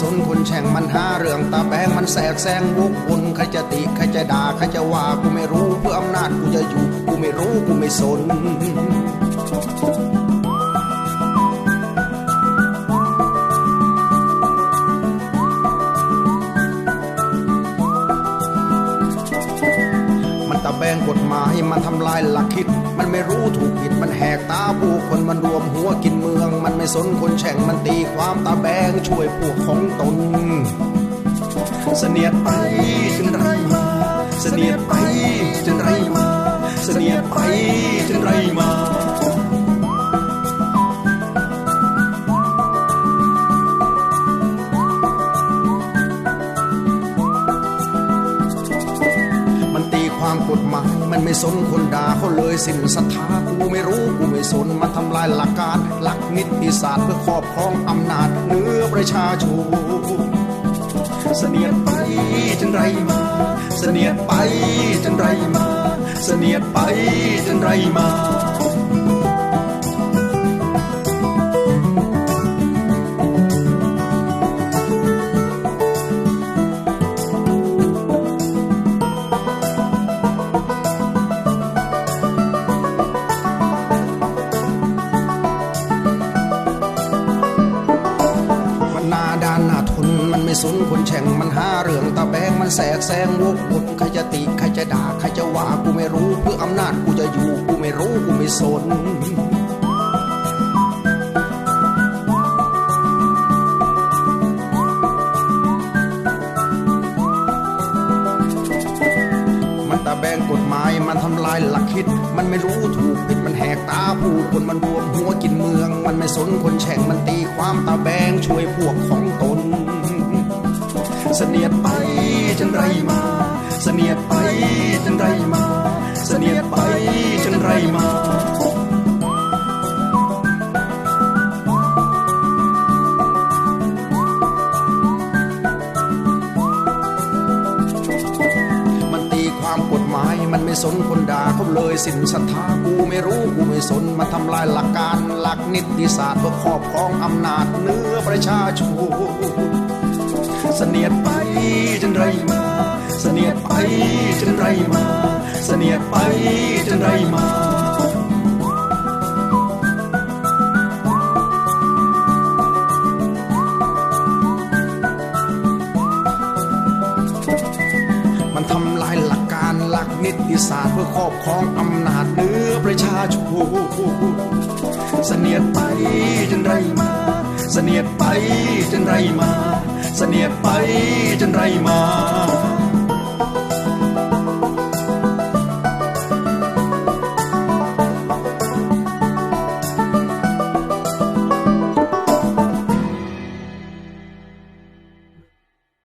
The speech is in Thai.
สนคนแช่งมันหาเรื่องตาแบงมันแสกแซงวกวนใครจะติใครจะด่าใครจะว่ากูไม่รู้เพื่ออำนาจกูจะอยู่กูไม่รู้กูไม่สนมันตะแบงกฎหมายมันทำลายหลักคิด มันไม่รู้ถูกผิด หกตาผู้คนมันรวมหัวกินเมือง มันไม่สนคนแฉ่งมันตีความตาแบงช่วยพวกของตน เสนียดไปจนไรมา เสนียดไปจนไรมา เสนียดไปจนไรมา ไม่สนคนด่าเขาเลยสิ้นศรัทธากูไม่รู้กูไม่สนมันทำลายหลักการ หลักนิติศาสตร์เพื่อครอบครองอำนาจเหนือประชาชนเสนียดไปจนไรมาเสนียดไปจนไรมาเสนียดไปจนไรมา ไม่สนคนแช่งมันหาเรื่องตาแบงมันแสกแซงวกวนใครจะติใครจะด่าใครจะว่ากูไม่รู้เพื่ออำนาจกูจะอยู่กูไม่รู้กูไม่สนมันตะแบงกฎหมายมันทำลายหลักคิด มันไม่รู้ถูกผิด มันแหกตาผู้คนมันรวมหัวกินเมือง มันไม่สนคนแช่ง มันตีความตาแบงช่วยพวกของตน เสนียดไปจนไรมาเสนียดไปจนไรมาเสนียดไปจนไรมามันตีความกฎหมายมันไม่สนคนด่าเขาเลยสิ้นศรัทธากูไม่รู้กูไม่สนมันทำลายหลักการหลักนิติศาสตร์เพื่อครอบครองอำนาจเนื้อประชาชน นียดไปจนไรมาเสนียดไปจนไรมาเสนียดไปจนไรมามันทำลายหลักการหลักนิติศาสตร์เพื่อครอบครองอำนาจเหนือประชาชนเสนียดไปจนไรมาเสนียดไปจนไรมา เสนียดไปจนไรมา